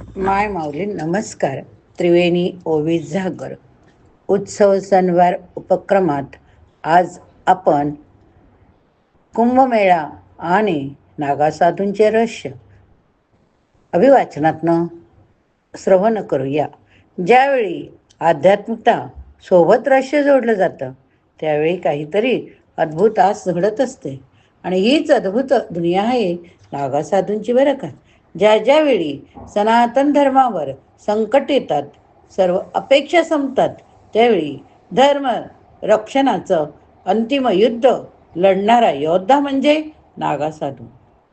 माय माऊली नमस्कार. त्रिवेणी ओवी झागर. उत्सव सणवार उपक्रमात आज आपण कुंभमेळा आणि नागासाधूंचे रहस्य अभिवाचनातनं श्रवण करूया. ज्यावेळी आध्यात्मिकता सोबत रहस्य जोडलं जातं त्यावेळी काहीतरी अद्भुत आस घडत असते. आणि हीच अद्भुत दुनिया आहे नागासाधूंची बरं का. ज्या ज्यावेळी सनातन धर्मावर संकट येतात सर्व अपेक्षा संपतात त्यावेळी धर्म रक्षणाचं अंतिम युद्ध लढणारा योद्धा म्हणजे नागासाधू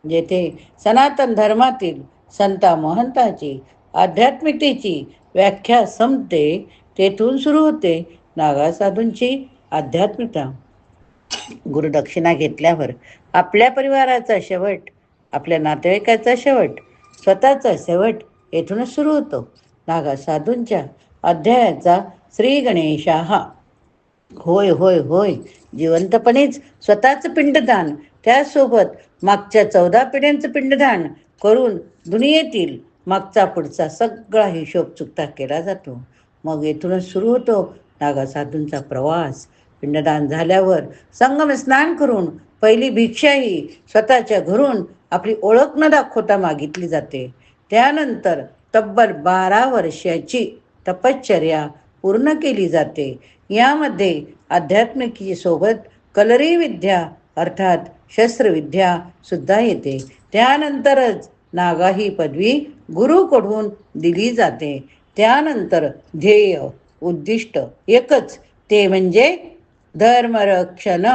जेथे सनातन धर्मातील संता महंताची आध्यात्मिकतेची व्याख्या संपते तेथून सुरू होते नागासाधूंची आध्यात्मिकता. गुरुदक्षिणा घेतल्यावर आपल्या परिवाराचा शेवट आपल्या नातेवाईकाचा शेवट स्वतःचा शेवट येथूनच सुरू होतो. नागा साधूंच्या अध्यायाचा श्री गणेशा हा होय होय होय. जिवंतपणेच स्वतःचं पिंडदान. त्यासोबत मागच्या चौदा पिढ्यांचं पिंडदान करून दुनियेतील मागचा पुढचा सगळा हिशोब चुकता केला जातो. मग येथूनच सुरू होतो नागा साधूंचा प्रवास. पिंडदान झाल्यावर संगम स्नान करून पहिली भिक्षाही स्वतःच्या घरून आपली ओळख न दाखवता मागितली जाते. त्यानंतर तब्बल बारा वर्षाची तपश्चर्या पूर्ण केली जाते. यामध्ये आध्यात्मिकीसोबत कलरी विद्या अर्थात शस्त्रविद्या सुद्धा येते. त्यानंतरच नागा ही पदवी गुरुकडून दिली जाते. त्यानंतर ध्येय उद्दिष्ट एकच. ते म्हणजे धर्मरक्षण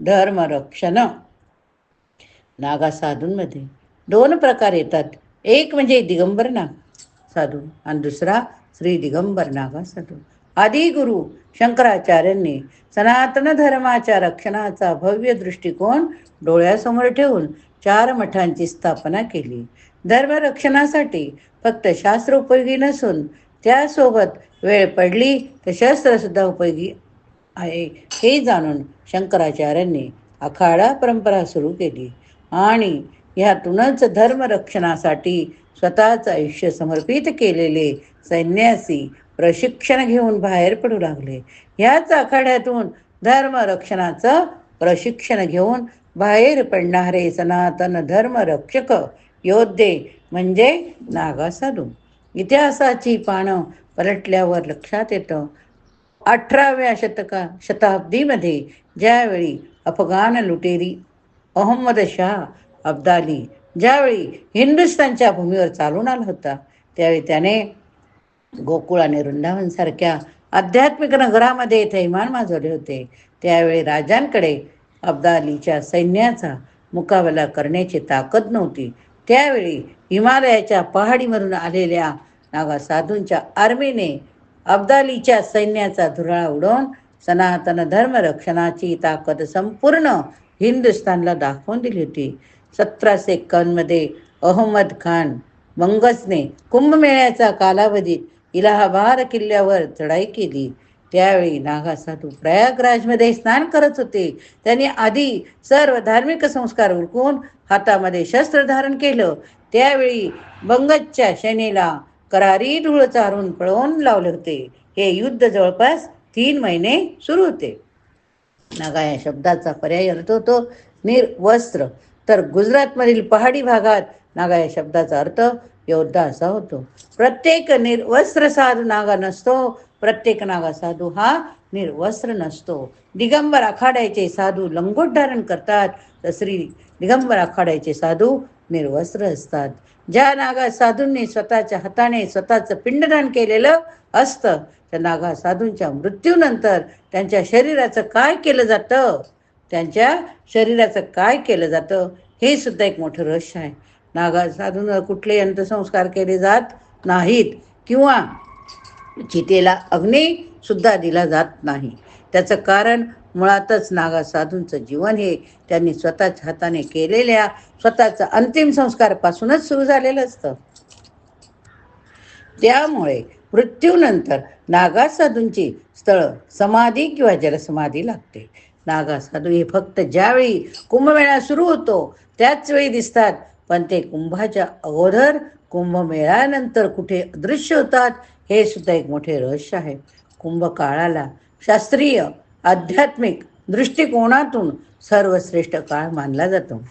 धर्मरक्षण. नागा साधूंमध्ये दोन प्रकार येतात. एक म्हणजे दिगंबर नाग साधू आणि दुसरा श्री दिगंबर नागा साधू आदी गुरु शंकराचार्यांनी सनातन धर्माच्या रक्षणाचा भव्य दृष्टिकोन डोळ्यासमोर ठेवून चार मठांची स्थापना केली. धर्मरक्षणासाठी फक्त शास्त्र उपयोगी नसून त्यासोबत वेळ पडली तर शस्त्रसुद्धा उपयोगी आहे हे जाणून शंकराचार्यांनी अखाडा परंपरा सुरू केली. आणि ह्यातूनच धर्मरक्षणासाठी स्वतःचं आयुष्य समर्पित केलेले संन्यासी प्रशिक्षण घेऊन बाहेर पडू लागले. ह्याच आखाड्यातून धर्मरक्षणाचं प्रशिक्षण घेऊन बाहेर पडणारे सनातन धर्मरक्षक योद्धे म्हणजे नागासाधू. इतिहासाची पानं पलटल्यावर लक्षात येतं. अठराव्या शतका शताब्दीमध्ये ज्यावेळी अफगाण लुटेरी अहमद शाह अब्दाली ज्यावेळी हिंदुस्थानच्या भूमीवर चालून आला होता त्यावेळी त्याने गोकुळ आणि वृंदावनसारख्या आध्यात्मिक नगरामध्ये थैमान माजवले होते. त्यावेळी राजांकडे अब्दालीच्या सैन्याचा मुकाबला करण्याची ताकद नव्हती. त्यावेळी हिमालयाच्या पहाडीमधून आलेल्या नागा साधूंच्या आर्मीने अब्दालीच्या सैन्याचा धुराळा उडवून सनातन धर्मरक्षणाची ताकद संपूर्ण हिंदुस्थानला दाखवून दिली होती. सतराशे एक्कावन्नमध्ये अहमद खान मंगसने कुंभमेळ्याचा कालावधीत इलाहाबाद किल्ल्यावर चढाई केली. त्यावेळी नागासाधू प्रयागराजमध्ये स्नान करत होते. त्यांनी आधी सर्व धार्मिक संस्कार उरकून हातामध्ये शस्त्र धारण केलं. त्यावेळी बंगजच्या सेनेला करारी धूळ चारून पळवून लावले होते. हे युद्ध जवळपास तीन महिने सुरू होते. नागा या शब्दाचा पर्याय अर्थ होतो निर्वस्त्र. तर गुजरातमधील पहाडी भागात नागा या शब्दाचा अर्थ योद्धा असा होतो. प्रत्येक निर्वस्त्र साधू नागा नसतो प्रत्येक नागा साधू हा निर्वस्त्र नसतो. दिगंबर आखाड्याचे साधू लंगोट धारण करतात तर श्री दिगंबर आखाड्याचे साधू निर्वस्त्र असतात. ज्या नागा साधूंनी स्वतःच्या हाताने स्वतःचं पिंडदान केलेलं असतं. त्या नागा साधूंच्या मृत्यूनंतर त्यांच्या शरीराचं काय केलं जातं? त्यांच्या शरीराचं काय केलं जातं? हे सुद्धा एक मोठं रहस्य आहे. नागा साधून कुठले अंत्यसंस्कार केले जात नाहीत. किंवा चितेला अग्नी सुद्धा दिला जात नाही. त्याचं कारण मुळातच नागा साधूंचं जीवन हे त्यांनी स्वतःच्या हाताने केलेल्या स्वतःचं अंतिम संस्कारपासूनच सुरू झालेलं असतं. त्यामुळे मृत्यूनंतर नागा साधूंची स्थळं समाधी किंवा जलसमाधी लागते. नागा साधू हे फक्त ज्यावेळी कुंभमेळा सुरू होतो त्याच वेळी दिसतात. पण ते कुंभाच्या अगोदर कुंभमेळ्यानंतर कुठे अदृश्य होतात हे सुद्धा एक मोठे रहस्य आहे. कुंभकाळाला शास्त्रीय आध्यात्मिक दृष्टिकोनातून सर्वश्रेष्ठ काळ मानला जातो.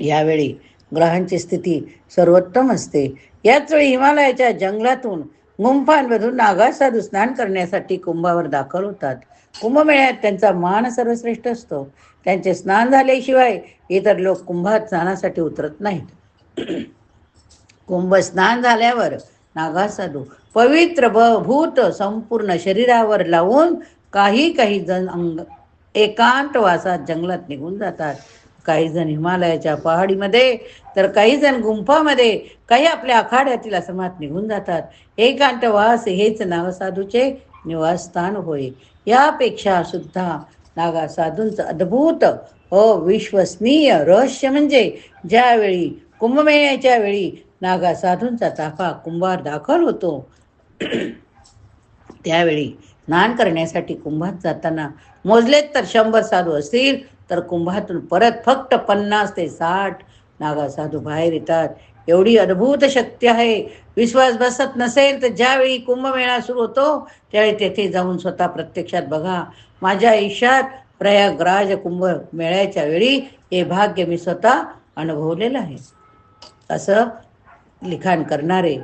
यावेळी ग्रहांची स्थिती सर्वोत्तम असते. याच वेळी हिमालयाच्या जंगलातून गुंफांमधून नागासाधू स्नान करण्यासाठी कुंभावर दाखल होतात. कुंभमेळ्यात त्यांचा मान सर्वश्रेष्ठ असतो. त्यांचे स्नान झाल्याशिवाय इतर लोक कुंभात स्नानासाठी उतरत नाहीत. कुंभ स्नान झाल्यावर नागासाधू पवित्र भूत संपूर्ण शरीरावर लावून काही काही जण अंग एकांतवासात जंगलात निघून जातात. काही जण हिमालयाच्या पहाडीमध्ये तर काही जण गुंफामध्ये काही आपल्या आखाड्यातील आश्रमात निघून जातात. एकांतवास हेच नागसाधूचे निवासस्थान होय. यापेक्षा सुद्धा नागासाधूंचं अद्भुत अविश्वसनीय रहस्य म्हणजे ज्यावेळी कुंभमेळ्याच्या वेळी नागासाधूंचा ताफा कुंभार दाखल होतो. त्यावेळी स्नान करण्यासाठी कुंभात जाताना मोजलेत तर शंभर साधू असतील तर कुंभातून परत फक्त पन्नास ते साठ नागा साधू बाहेर येतात. एवढी अद्भुत शक्ती आहे. विश्वास बसत नसेल तर ज्यावेळी कुंभमेळा सुरू होतो त्यावेळी तेथे जाऊन स्वतः प्रत्यक्षात बघा. माझ्या आयुष्यात प्रयागराज कुंभ मेळ्याच्या वेळी हे भाग्य मी स्वतः अनुभवलेलं आहे. असं लिखाण करणारे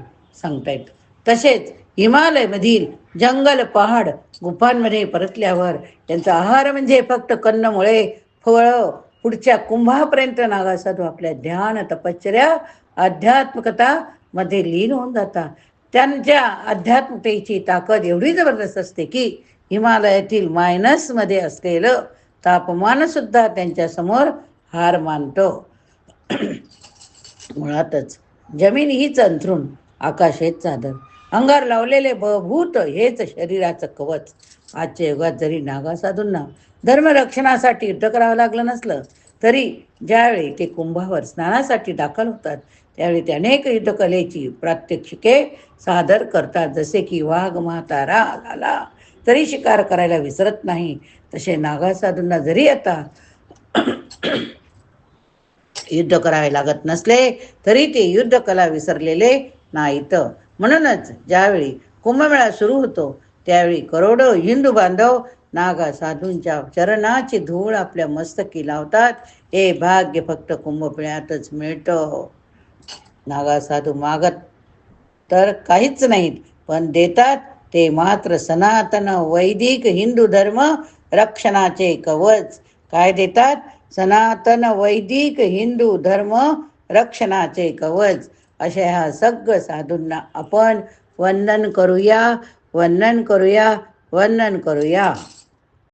सांगतायत. तसेच हिमालयमधील जंगल पहाड गुफांमध्ये परतल्यावर त्यांचा आहार म्हणजे फक्त कन्नमुळे फळं पुढच्या कुंभापर्यंत नागासाधू आपल्या ध्यान तपश्चर्या आध्यात्मिकता मध्ये लीन होऊन जातात. त्यांच्या आध्यात्मिकतेची ताकद एवढी जबरदस्त असते की हिमालयातील मायनसमध्ये असलेलं तापमान सुद्धा त्यांच्यासमोर हार मानतो. मुळातच जमीन हीच अंथरून आकाश हेच चादर. अंगार लावलेले भूत हेच शरीराचं कवच. आजच्या युगात जरी नागासाधूंना धर्मरक्षणासाठी युद्ध करावं लागलं नसलं तरी ज्यावेळी ते कुंभावर स्नानासाठी दाखल होतात त्यावेळी ते अनेक युद्धकलेची प्रात्यक्षिके सादर करतात. जसे की वाघ म्हातारा आला तरी शिकार करायला विसरत नाही. तसे नागासाधूंना जरी आता युद्ध करावे लागत नसले तरी ते युद्ध कला विसरलेले नाहीत. म्हणूनच ज्यावेळी कुंभमेळा सुरू होतो त्यावेळी करोडो हिंदू बांधव नागा साधूंच्या चरणाची धूळ आपल्या मस्तकी लावतात. हे भाग्य फक्त कुंभमेळ्यातच मिळतं. नागा साधू मागत तर काहीच नाहीत पण देतात ते मात्र सनातन वैदिक हिंदू धर्म रक्षणाचे कवच. काय देतात? सनातन वैदिक हिंदू धर्म रक्षणाचे कवच. अशा ह्या सगळं साधूंना आपण वंदन करूया वंदन करूया वंदन करूया.